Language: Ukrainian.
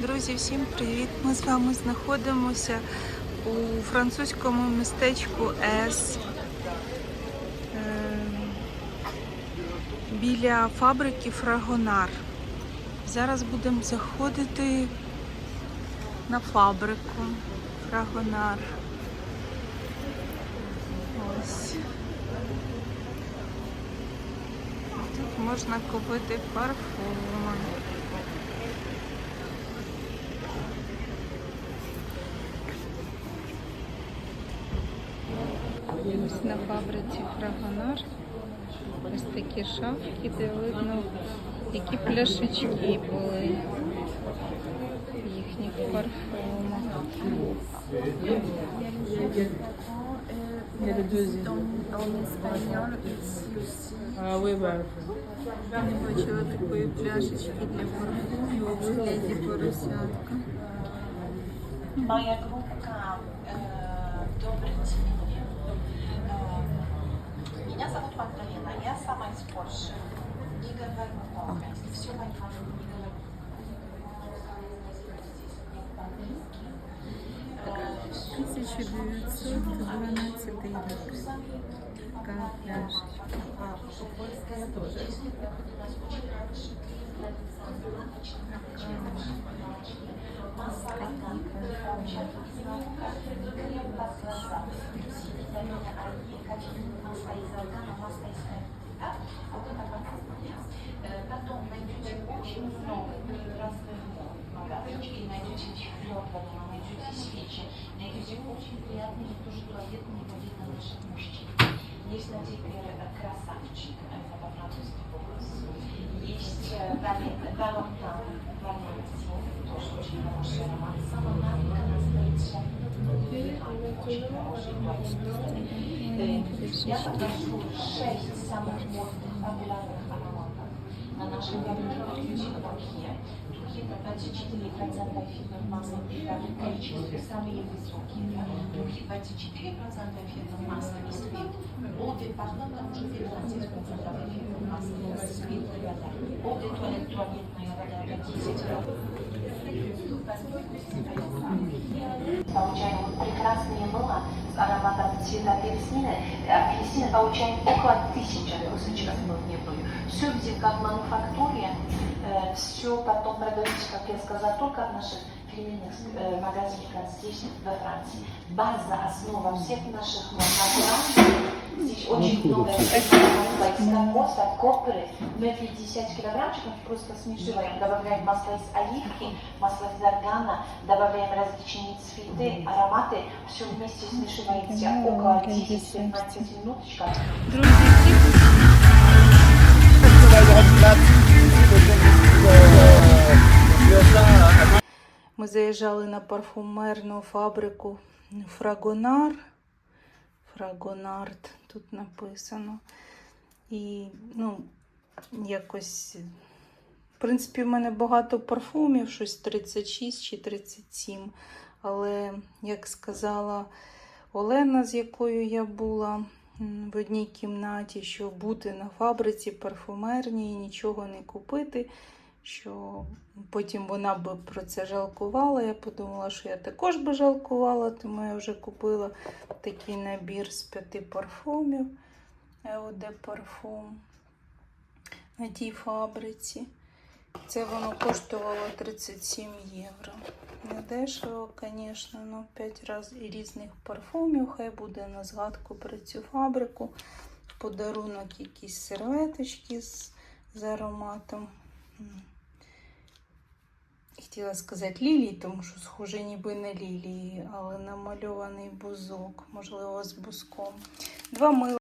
Друзі, всім привіт! Ми з вами знаходимося у французькому містечку С е, біля фабрики Фрагонар. Зараз будемо заходити на фабрику Фрагонар. Ось. Тут можна купити парфуми. Ось на фабриці Фрагонар. Ось такі шафки, де видно, які пляшечки були в їхніх парфумах. Я бачила такої пляшечки для парфумів у вигляді поросятка. Moja grupka e, Dobry 1912 рік. Така пляшечка. Потом флёртовые, найдете свечи, найдете очень приятные тоже туалетные воды на наших мужчин. Есть на теперь красавчик, это по-французски по-русски. Есть Валентан, Валентин, тоже очень хороший аромат. Самонавика настоящая. Очень хороший туалет. Я покажу шесть самых модных популярных ароматов на нашем фабрике Духе. Духе это 24% эфирных масел, это количество самые высокие. Духе 24% эфирных масел и спирт. От парфюма уже 15% эфирных масел, это спирт, ребята. От туалет, туалетная вода, это 10%. Получаем прекрасные мыло с ароматом цвета апельсина. Апельсина получаем около тысячи кусочков мыльной. Все где как в мануфактуре, все потом продается, как я сказала, только в наших фирменных э, магазинах здесь, во Франции. База, основа всех наших магазинов. Здесь очень много масла из кокоса, копры. Мы 50 килограммчиков просто смешиваем, добавляем масло из оливки, масло из органа, добавляем различные цветы, ароматы. Все вместе смешивается около 10-15 минуточек. Друзі, всім Ми заїжджали на парфумерну фабрику Фрагонар. Фрагонард тут написано. І, ну, якось, в принципі, в мене багато парфумів, щось 36 чи 37. Але, як сказала Олена, з якою я була в одній кімнаті, що бути на фабриці парфумерній, нічого не купити що потім вона би про це жалкувала. Я подумала, що я також би жалкувала, тому я вже купила такий набір з п'яти парфумів. Еоде парфум на тій фабриці. Це воно коштувало 37 євро. Не дешево, звісно, ну 5 разів різних парфумів. Хай буде на згадку про цю фабрику. Подарунок якісь серветочки з, з ароматом. Хотіла сказати лілії, тому що схоже ніби на лілії, але намальований бузок, можливо, з бузком. Два мила.